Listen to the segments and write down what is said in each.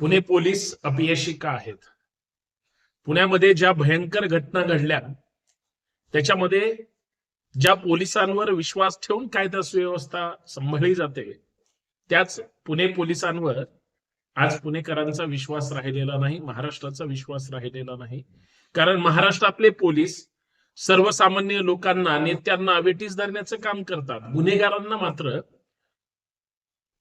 Pune police अपयशी का आहेत. पुण्यामध्ये ज्या भयंकर घटना घडल्या त्याच्यामध्ये ज्या पोलिसांवर विश्वास ठेवून कायदा सुव्यवस्था सांभाळली जाते त्याच पुणे पोलिसांवर आज पुणेकरांचा विश्वास राहिलेला नाही महाराष्ट्राचा विश्वास राहिलेला नाही. कारण महाराष्ट्रातले पोलीस सर्वसामान्य लोकांना नेत्यांना वेटीस धरण्याचं काम करतात. गुन्हेगारांना मात्र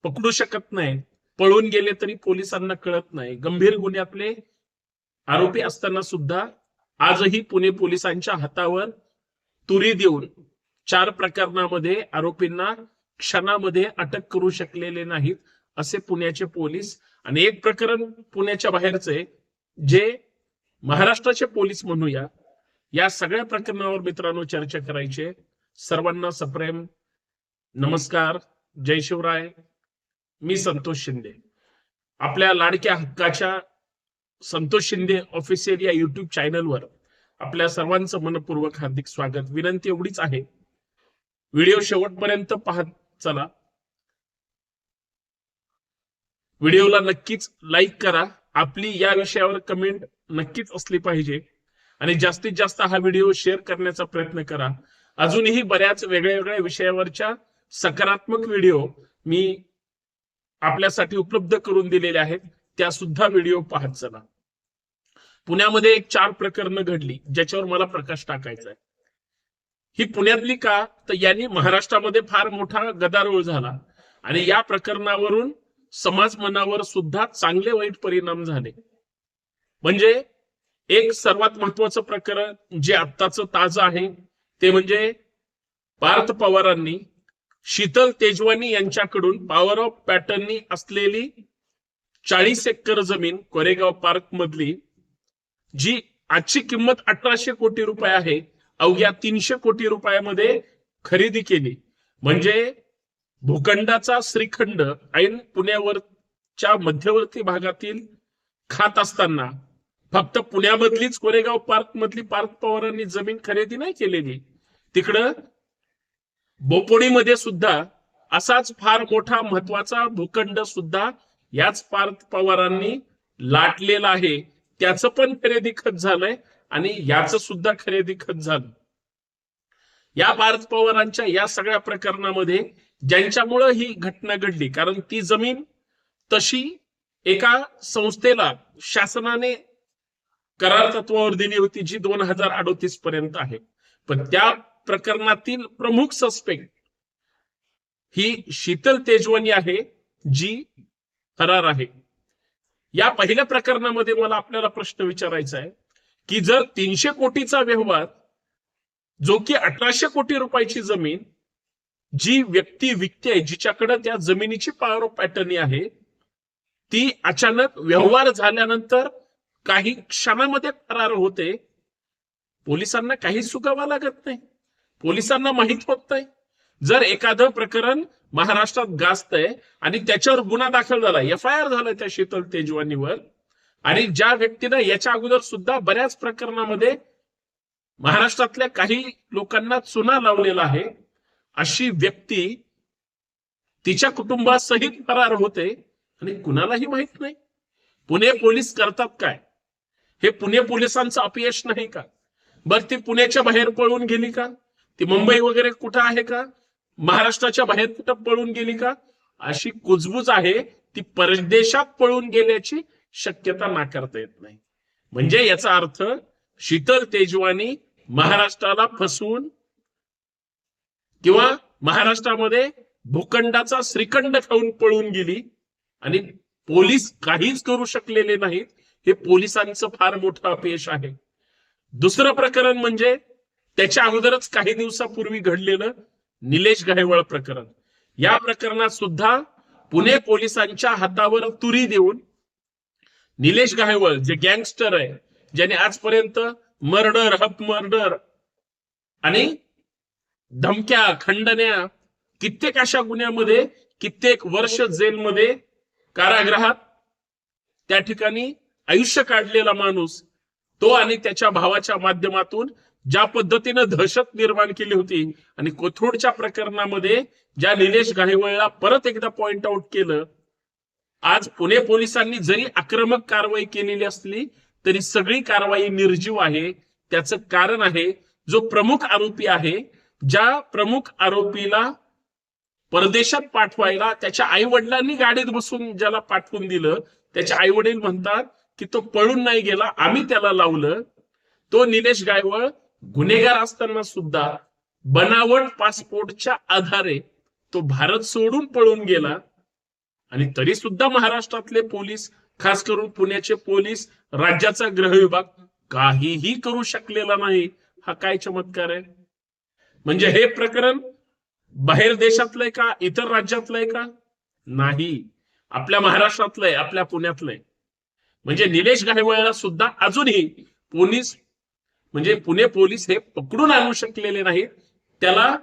पकडू शकत नाही पळून गेले तरी पोलिसांना कळत नाही. गंभीर गुन्ह्यातले आरोपी असताना सुद्धा आजही पुणे पोलिसांच्या हातावर तुरी देऊन चार प्रकरणामध्ये आरोपींना क्षणामध्ये अटक करू शकलेले नाहीत असे पुण्याचे पोलीस आणि एक प्रकरण पुण्याच्या बाहेरचे जे महाराष्ट्राचे पोलीस म्हणूया या सगळ्या प्रकरणावर मित्रांनो चर्चा करायचे. सर्वांना सप्रेम. नमस्कार. जय शिवराय. मी संतोष शिंदे. आपल्या लाडक्या हक्काच्या संतोष शिंदे ऑफिशियल या युट्यूब चॅनलवर आपल्या सर्वांचं मनपूर्वक हार्दिक स्वागत. विनंती एवढीच आहे. व्हिडिओ शेवटपर्यंत पाहत चला. व्हिडिओला नक्कीच लाईक करा. आपली या विषयावर कमेंट नक्कीच असली पाहिजे. आणि जास्तीत जास्त हा व्हिडिओ शेअर करण्याचा प्रयत्न करा. अजूनही बऱ्याच वेगळ्या वेगळ्या विषयावरच्या सकारात्मक व्हिडिओ मी आपल्यासाठी उपलब्ध करून दिलेले आहेत त्या सुद्धा व्हिडिओ पाहत चला. पुण्यामध्ये एक चार प्रकरणं घडली ज्याच्यावर मला प्रकाश टाकायचा आहे. ही पुण्यातली का? तर यांनी महाराष्ट्रामध्ये फार मोठा गदारोळ झाला. आणि या प्रकरणावरून समाज मनावर सुद्धा चांगले वाईट परिणाम झाले. म्हणजे एक सर्वात महत्वाचं प्रकरण जे आत्ताचं ताज आहे ते म्हणजे पार्थ पवारांनी शीतल तेजवानी यांच्याकडून पॉवर ऑफ पॅटर्ननी असलेली चाळीस एकर जमीन कोरेगाव पार्क मधली जी आजची किंमत अठराशे कोटी रुपये आहे अवघ्या तीनशे कोटी रुपयामध्ये खरेदी केली. म्हणजे भूखंडाचा श्रीखंड ऐन पुण्यावरच्या मध्यवर्ती भागातील खात असताना फक्त पुण्यामधलीच कोरेगाव पार्क मधली पार्क पवारांनी जमीन खरेदी नाही केलेली. तिकडं बोपोडीमध्ये सुद्धा असाच फार मोठा महत्त्वाचा भूखंड सुद्धा याच पार्थ पवारांनी लाटलेला आहे. त्याचं पण खरेदी खत झालंय आणि याच सुद्धा खरेदी खत झालं. या पार्थ पवारांच्या या सगळ्या प्रकरणामध्ये ज्यांच्यामुळं ही घटना घडली कारण ती जमीन तशी एका संस्थेला शासनाने करार तत्वावर दिली होती जी दोन हजार अडोतीस पर्यंत आहे. पण त्या प्रकरणातील प्रमुख सस्पेक्ट ही शीतल तेजवानी आहे जी फरार आहे. या पहिल्या प्रकरणामध्ये मला आपल्याला प्रश्न विचारायचा आहे की जर तीनशे कोटीचा व्यवहार जो की अठराशे कोटी रुपयाची जमीन जी व्यक्ती विकते जिच्याकडे त्या जमिनीची पावर पॅटर्नी आहे ती अचानक व्यवहार झाल्यानंतर काही क्षणामध्ये फरार होते पोलिसांना काही सुगावा लागत नाही. पोलिसांना माहीत होत नाही जर एखादं प्रकरण महाराष्ट्रात गाजतंय आणि त्याच्यावर गुन्हा दाखल झाला एफ आय आर झाला त्या शीतल तेजवानीवर आणि ज्या व्यक्तीनं याच्या अगोदर सुद्धा बऱ्याच प्रकरणामध्ये महाराष्ट्रातल्या काही लोकांना चुना लावलेला आहे अशी व्यक्ती तिच्या कुटुंबासहित फरार होते आणि कुणालाही माहीत नाही. पुणे पोलीस करतात काय? हे पुणे पोलिसांचं अपयश नाही का? बर ती पुण्याच्या बाहेर पळून गेली का? ती मुंबई वगैरे कुठं आहे का? महाराष्ट्राच्या बाहेर कुठं पळून गेली का? अशी कुजबूज आहे ती परदेशात पळून गेल्याची शक्यता नाकारता येत नाही. म्हणजे याचा अर्थ शीतल तेजवानी महाराष्ट्राला फसवून किंवा महाराष्ट्रामध्ये भूखंडाचा श्रीखंड खाऊन पळून गेली आणि पोलीस काहीच करू शकलेले नाहीत हे पोलिसांचं फार मोठं अपयश आहे. दुसरं प्रकरण म्हणजे त्याच्या अगोदरच काही दिवसापूर्वी घडलेलं निलेश गायवळ प्रकरण. या प्रकरणात सुद्धा पुणे पोलिसांच्या हातावर तुरी देऊन निलेश गायवळ जे गँगस्टर आहे ज्याने आजपर्यंत मर्डर हप मर्डर आणि धमक्या खंडण्या कित्येक अशा गुन्ह्यामध्ये कित्येक वर्ष जेलमध्ये कारागृहात त्या ठिकाणी आयुष्य काढलेला माणूस तो आणि त्याच्या भावाच्या माध्यमातून ज्या पद्धतीनं दहशत निर्माण केली होती आणि कोथरूडच्या प्रकरणामध्ये ज्या निलेश गायवळला परत एकदा पॉइंट आउट केलं आज पुणे पोलिसांनी जरी आक्रमक कारवाई केलेली असली तरी सगळी कारवाई निर्जीव आहे. त्याचं कारण आहे जो प्रमुख आरोपी आहे ज्या प्रमुख आरोपीला परदेशात पाठवायला त्याच्या आई वडिलांनी गाडीत बसून ज्याला पाठवून दिलं त्याचे आई वडील म्हणतात की तो पळून नाही गेला आम्ही त्याला लावलं. तो निलेश गायवळ गुन्हेगार असताना सुद्धा बनावट पासपोर्टच्या आधारे तो भारत सोडून पळून गेला. आणि तरी सुद्धा महाराष्ट्रातले पोलीस खास करून पुण्याचे पोलीस राज्याचा गृह विभाग काहीही करू शकलेला नाही. हा काय चमत्कार आहे? म्हणजे हे प्रकरण बाहेर देशातलंय का? इतर राज्यातलंय का? नाही. आपल्या महाराष्ट्रातलंय आपल्या पुण्यातलंय. म्हणजे निलेश गायवळला सुद्धा अजूनही पोलीस म्हणजे पुणे पोलीस हे पकडून आणू शकलेले नाहीत त्याला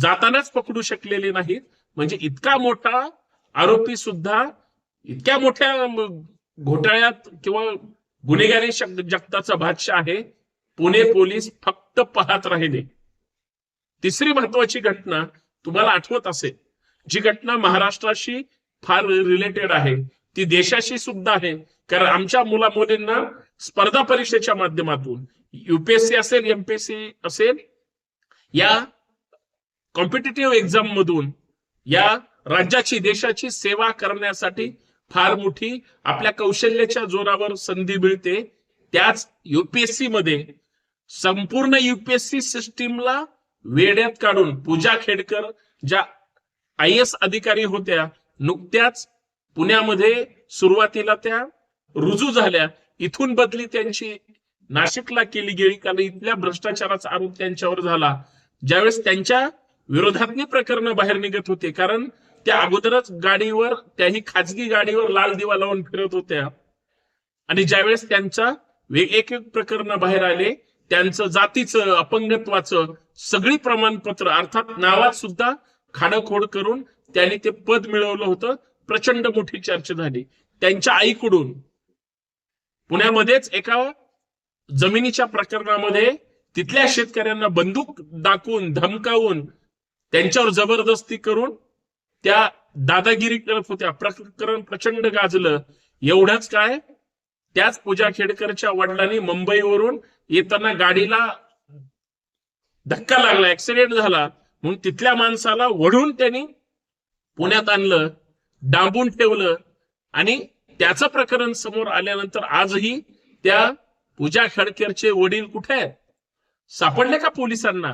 जातानाच पकडू शकलेले नाहीत. म्हणजे इतका मोठा आरोपी सुद्धा इतक्या मोठ्या घोटाळ्यात किंवा गुन्हेगारी जगताचा बादशाह आहे. पुणे पोलीस फक्त पाहत राहिले. तिसरी महत्वाची घटना तुम्हाला आठवत असेल जी घटना महाराष्ट्राशी फार रिलेटेड आहे. ती देशाशी सुद्धा आहे. कारण आमच्या मुला मुलींना स्पर्धा परीक्षेच्या माध्यमातून युपीएससी असेल एमपीएससी असेल या कॉम्पिटेटिव्ह एक्झाम मधून या राज्याची देशाची सेवा करण्यासाठी फार मोठी आपल्या कौशल्याच्या जोरावर संधी मिळते. त्याच युपीएससी मध्ये संपूर्ण युपीएससी सिस्टीमला वेड्यात काढून पूजा खेडकर ज्या आय एस अधिकारी होत्या नुकत्याच पुण्यामध्ये सुरुवातीला त्या रुजू झाल्या. इथून बदली त्यांची नाशिकला केली गेली कारण इथल्या भ्रष्टाचाराचा आरोप त्यांच्यावर झाला. ज्यावेळेस त्यांच्या विरोधातली प्रकरण बाहेर निघत होते कारण त्या अगोदरच गाडीवर त्याही खाजगी गाडीवर लाल दिवा लावून फिरत होत्या. आणि ज्यावेळेस त्यांचा वेग एक एक प्रकरण बाहेर आले त्यांचं जातीचं अपंगत्वाचं सगळी प्रमाणपत्र अर्थात नावात सुद्धा खाडखोड करून त्यांनी ते पद मिळवलं होतं प्रचंड मोठी चर्चा झाली. त्यांच्या आईकडून. पुण्यामध्येच एका जमिनीच्या प्रकरणामध्ये तिथल्या शेतकऱ्यांना बंदूक दाखवून धमकावून त्यांच्यावर जबरदस्ती करून त्या दादागिरी करत होत्या. प्रकरण प्रचंड गाजलं. एवढंच काय? त्याच पूजा खेडकरच्या वडिलांनी मुंबईवरून येताना गाडीला धक्का लागला ऍक्सिडेंट झाला. म्हणून तिथल्या माणसाला वढून त्यांनी पुण्यात आणलं डांबून ठेवलं आणि त्याचं प्रकरण समोर आल्यानंतर आजही त्या पूजा खेडकरचे वडील कुठे आहेत? सापडले का पोलिसांना?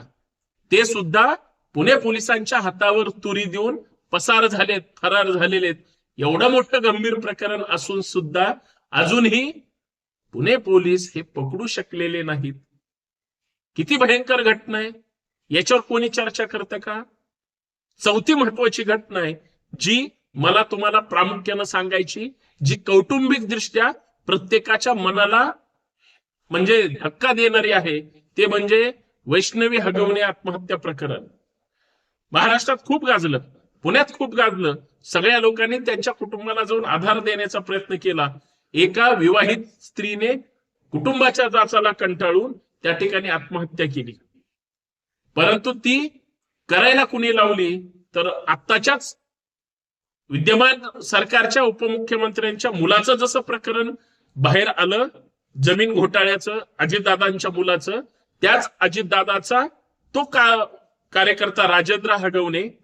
ते सुद्धा पुणे पोलिसांच्या हातावर तुरी देऊन पसार झालेत फरार झालेले आहेत एवढं मोठं गंभीर प्रकरण असून सुद्धा अजूनही पुणे पोलीस हे पकडू शकलेले नाहीत. किती भयंकर घटना आहे. याच्यावर कोणी चर्चा करतं का? चौथी महत्वाची घटना आहे जी मला तुम्हाला प्रामुख्यानं सांगायची जी कौटुंबिक दृष्ट्या प्रत्येकाच्या मनाला म्हणजे धक्का देणारी आहे ते म्हणजे वैष्णवी हगवणे आत्महत्या प्रकरण. महाराष्ट्रात खूप गाजलं पुण्यात खूप गाजलं. सगळ्या लोकांनी त्यांच्या कुटुंबाला जाऊन आधार देण्याचा प्रयत्न केला. एका विवाहित स्त्रीने कुटुंबाच्या जाचाला कंटाळून त्या ठिकाणी आत्महत्या केली. परंतु ती करायला कुणी लावली? तर आत्ताच्याच विद्यमान सरकारच्या उपमुख्यमंत्र्यांच्या मुलाचं जसं प्रकरण बाहेर आलं जमीन घोटाळ्याचं अजितदादांच्या मुलाचं त्याच अजितदादाचा तो का कार्यकर्ता राजेंद्र हगवणे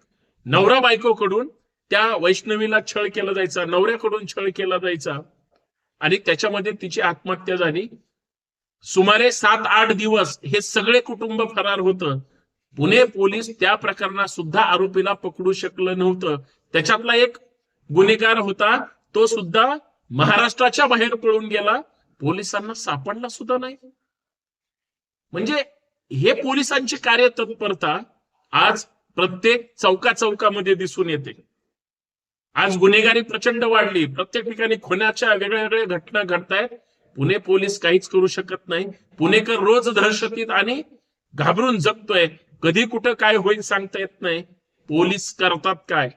नवरा बायकोकडून त्या वैष्णवीला छळ केला जायचा नवऱ्याकडून छळ केला जायचा. आणि त्याच्यामध्ये तिची आत्महत्या झाली. सुमारे सात आठ दिवस हे सगळे कुटुंब फरार होतं. पुणे पोलीस त्या प्रकरणात सुद्धा आरोपीला पकडू शकलं नव्हतं. त्याच्यातला एक गुन्हेगार होता तो सुद्धा महाराष्ट्राच्या बाहेर पळून गेला. पोलिसांना सापडला सुद्धा नाही. म्हणजे हे पोलिसांची कार्यतत्परता आज प्रत्येक चौका चौकामध्ये दिसून येते. आज गुन्हेगारी प्रचंड वाढली. प्रत्येक ठिकाणी खुनाच्या वेगळ्या वेगळ्या घटना घडतायत. पुणे पोलीस काहीच करू शकत नाही. पुणेकर रोज दहशतीत आणि घाबरून जगतोय. कधी कुठं काय होईल सांगता येत नाही. पोलीस करतात काय?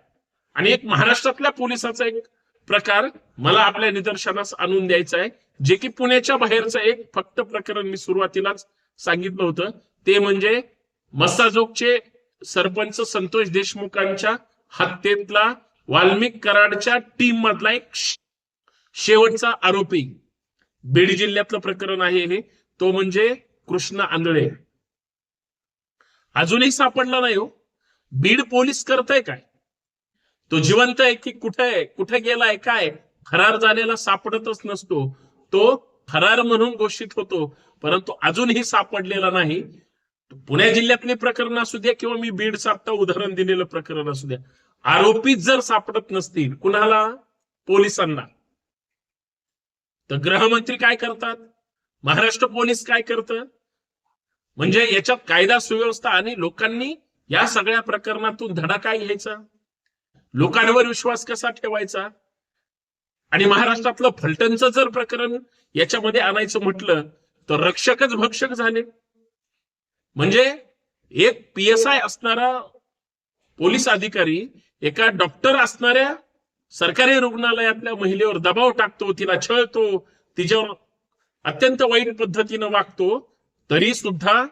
आणि एक महाराष्ट्रातल्या पोलिसाचा एक प्रकार मला आपल्या निदर्शनास आणून द्यायचा आहे. जे की पुण्याच्या बाहेरचं एक फक्त प्रकरण मी सुरुवातीलाच सांगितलं होतं ते म्हणजे मस्साजोगचे सरपंच संतोष देशमुखांच्या हत्येतला वाल्मिक कराडच्या टीम मधला एक शेवटचा आरोपी. बीड जिल्ह्यातलं प्रकरण आहे हे. तो म्हणजे कृष्ण आंधळे. अजूनही सापडला नाही हो. बीड पोलीस करताय काय? तो जिवंत आहे की कुठे आहे? कुठे गेलाय? काय? फरार झालेला सापडतच नसतो. तो फरार म्हणून घोषित होतो. परंतु अजूनही सापडलेला नाही. पुणे जिल्ह्यातले प्रकरण असू द्या किंवा मी बीडचं आता उदाहरण दिलेलं प्रकरण असू द्या. आरोपी जर सापडत नसतील कुणाला? पोलिसांना. तर गृहमंत्री काय करतात? महाराष्ट्र पोलीस काय करतं? म्हणजे याच्यात कायदा सुव्यवस्था आणि लोकांनी या सगळ्या प्रकरणातून धडा काय घ्यायचा? लोकांवर विश्वास कसा ठेवायचा? आणि महाराष्ट्रातलं फलटणचं जर प्रकरण याच्यामध्ये आणायचं म्हटलं तर रक्षकच भक्षक झाले. म्हणजे एक पी एस आय असणारा पोलीस अधिकारी एका डॉक्टर असणाऱ्या सरकारी रुग्णालयातल्या महिलेवर दबाव टाकतो तिला छळतो तिच्यावर अत्यंत वाईट पद्धतीनं वागतो तरी सुद्धा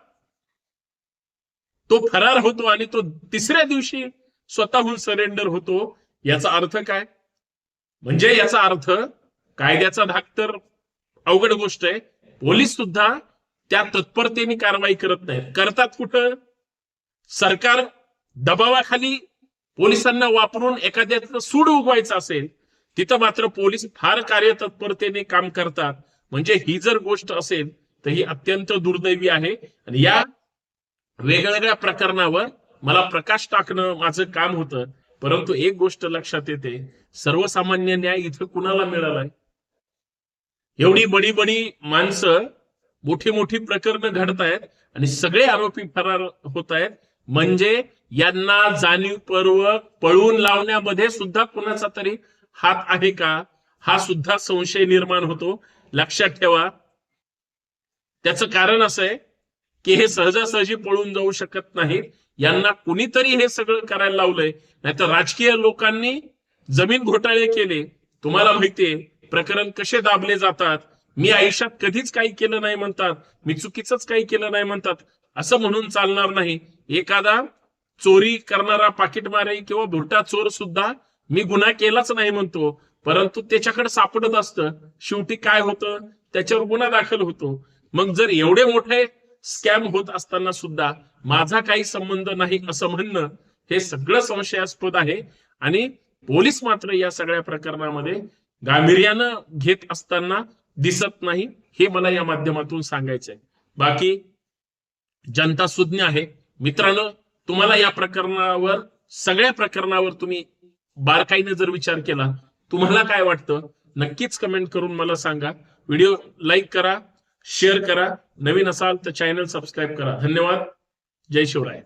तो फरार होतो आणि तो तिसऱ्या दिवशी स्वतःहून सरेंडर होतो. याचा अर्थ काय? म्हणजे याचा अर्थ कायद्याचा धाक तर अवघड गोष्ट आहे. पोलीस सुद्धा त्या तत्परतेने कारवाई करत नाहीत. करतात कुठं? सरकार दबावाखाली पोलिसांना वापरून एखाद्याचं सूड उगवायचं असेल तिथं मात्र पोलीस फार कार्यतत्परतेने काम करतात. म्हणजे ही जर गोष्ट असेल तर ही अत्यंत दुर्दैवी आहे. आणि या वेगवेगळ्या प्रकरणावर मला प्रकाश टाकणं माझं काम होतं. परंतु एक गोष्ट लक्षात येते. सर्वसामान्य न्याय इथं कुणाला मिळालाय एवढी बडी बडी माणसं मोठी मोठी प्रकरणं घडतायत आणि सगळे आरोपी फरार होत आहेत म्हणजे यांना जाणीवपूर्वक पळून लावण्यामध्ये सुद्धा कुणाचा तरी हात आहे का? हा सुद्धा संशय निर्माण होतो. लक्षात ठेवा. त्याचं कारण असं आहे की हे सहजासहजी पळून जाऊ शकत नाहीत. यांना कुणीतरी हे सगळं करायला लावलंय. नाहीतर राजकीय लोकांनी जमीन घोटाळे केले तुम्हाला माहितीये प्रकरण कसे दाबले जातात मी आयुष्यात कधीच काही केलं नाही म्हणतात मी चुकीचंच काही केलं नाही म्हणतात असं म्हणून चालणार नाही. एखादा चोरी करणारा पाकिटमारी किंवा भुरटा चोर सुद्धा मी गुन्हा केलाच नाही म्हणतो परंतु त्याच्याकडे सापडत असतं शेवटी काय होतं त्याच्यावर गुन्हा दाखल होतो. मग जर एवढे मोठे स्कॅम होत असताना सुद्धा माझा काही संबंध नाही असं म्हणणं हे सगळं संशयास्पद आहे. आणि पोलीस मात्र या सगळ्या प्रकरणामध्ये गांभीर्यानं घेत असताना दिसत नाही हे मला या माध्यमातून सांगायचंय. बाकी जनता सुज्ञ आहे. मित्रांनो तुम्हाला या प्रकरणावर सगळ्या प्रकरणावर तुम्ही बारकाईने जर विचार केला तुम्हाला काय वाटतं? नक्कीच कमेंट करून मला सांगा. व्हिडिओ लाईक करा शेअर करा. नवीन असाल तर चॅनल सबस्क्राईब करा. धन्यवाद. जय शिवराय.